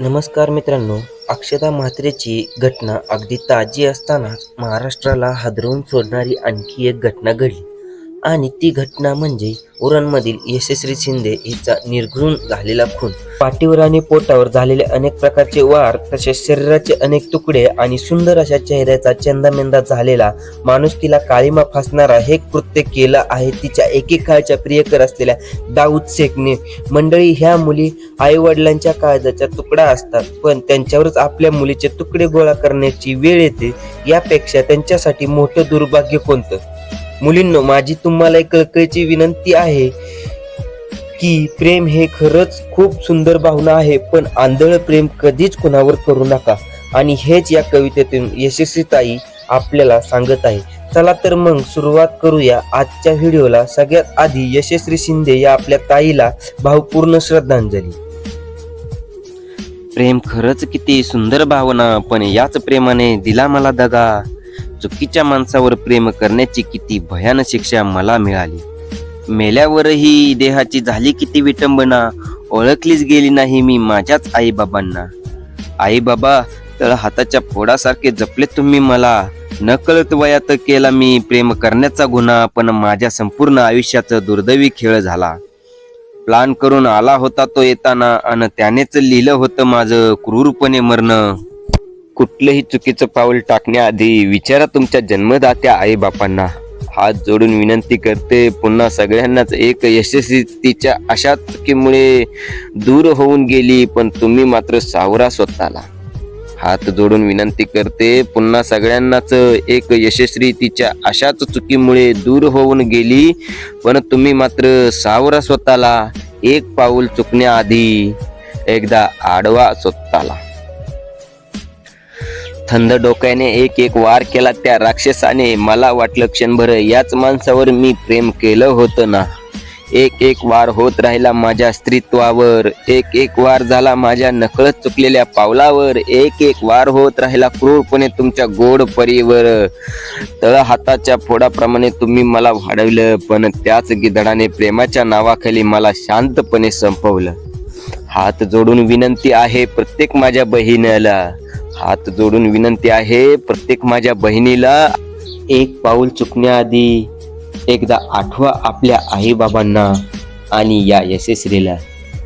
नमस्कार मित्रांनो अक्षता म्हात्रेची घटना अगदी ताजी असतानाच महाराष्ट्राला हादरवून सोडणारी आणखी एक घटना घडली. आणि ती घटना म्हणजे उरणमधील यशस्वी शिंदे हिचा निर्घृण झालेला खून. पाठीवर आणि पोटावर झालेले अनेक प्रकारचे वार तसेच शरीराचे अनेक तुकडे आणि सुंदर अशा चेहऱ्याचा चंदामेंदा झालेला माणूस तिला काळीमा फासणारा हे कृत्य केलं आहे तिच्या एकेकाळच्या प्रियकर असलेल्या दाऊद शेखने. मंडळी ह्या मुली आई वडिलांच्या काळजाचा तुकडा असतात पण त्यांच्यावरच आपल्या मुलीचे तुकडे गोळा करण्याची वेळ येते यापेक्षा त्यांच्यासाठी मोठं दुर्भाग्य कोणतं? मुलींनो माझी तुम्हाला एक कळकळीची विनंती आहे की प्रेम हे खरंच खूप सुंदर भावना आहे पण आंधळ प्रेम कधीच कुणावर करू नका. आणि हेच या कवितेतून यशस्वी ताई आपल्याला सांगत आहे. चला तर मग सुरुवात करूया आजच्या व्हिडिओला. सगळ्यात आधी यशस्वी शिंदे या आपल्या ताईला भावपूर्ण श्रद्धांजली. प्रेम खरंच किती सुंदर भावना पण याच प्रेमाने दिला मला दगा. चुकीच्या माणसावर प्रेम करण्याची किती भयान शिक्षा मला मिळाली. मेल्यावरही देहाची झाली किती विटंबना ओळखलीच गेली नाही मी माझ्याच आईबाबांना. आईबाबा तर तळ हाताच्या फोडासारखे जपले तुम्ही मला. नकळत वयात केला मी प्रेम करण्याचा गुन्हा पण माझ्या संपूर्ण आयुष्याचा दुर्दैवी खेळ झाला. प्लान करून आला होता तो येताना आणि त्यानेच लिहिलं होतं माझं क्रूरपणे मरणं. कुठलंही चुकीचं पाऊल टाकण्याआधी विचारा तुमच्या जन्मदात्या आई बापांना हात जोडून विनंती करते पुन्हा सगळ्यांनाच एक यशस्वी तिच्या अशा चुकीमुळे दूर होऊन गेली पण तुम्ही मात्र सावरा स्वतःला. हात जोडून विनंती करते पुन्हा सगळ्यांनाच एक यशस्वी तिच्या अशाच चुकीमुळे दूर होऊन गेली पण तुम्ही मात्र सावरा स्वतःला एक पाऊल चुकण्याआधी एकदा आडवा स्वतःला. थंड डोक्याने एक एक वार केला त्या राक्षसाने. मला वाटलं क्षणभर याच माणसावर मी प्रेम केलं होतं ना. एक एक वार होत राहिला माझ्या स्त्रीत्वावर. एक एक वार झाला माझ्या नकळत चुकलेल्या पावलावर. एक एक वार होत राहिला क्रूरपणे तुमच्या गोड परीवर. तळ हाताच्या फोडाप्रमाणे तुम्ही मला वाढवलं पण त्याच गिधडाने प्रेमाच्या नावाखाली मला शांतपणे संपवलं. हात जोडून विनंती आहे प्रत्येक माझ्या बहिणीला. हात जोडून विनंती आहे प्रत्येक माझ्या बहिणीला एक पाऊल चुकण्याआधी एकदा आठवा आपल्या आई बाबांना आणि या यशस्वीला.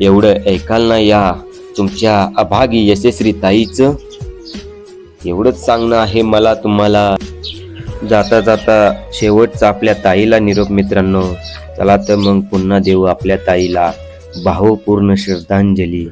एवढं ऐकाल ना या तुमच्या अभागी यशस्वी ताईचं? एवढंच सांगणं आहे मला तुम्हाला. जाता जाता शेवटचा आपल्या ताईला निरोप मित्रांनो. चला तर मग पुन्हा देऊ आपल्या ताईला. भावपूर्ण श्रद्धांजली.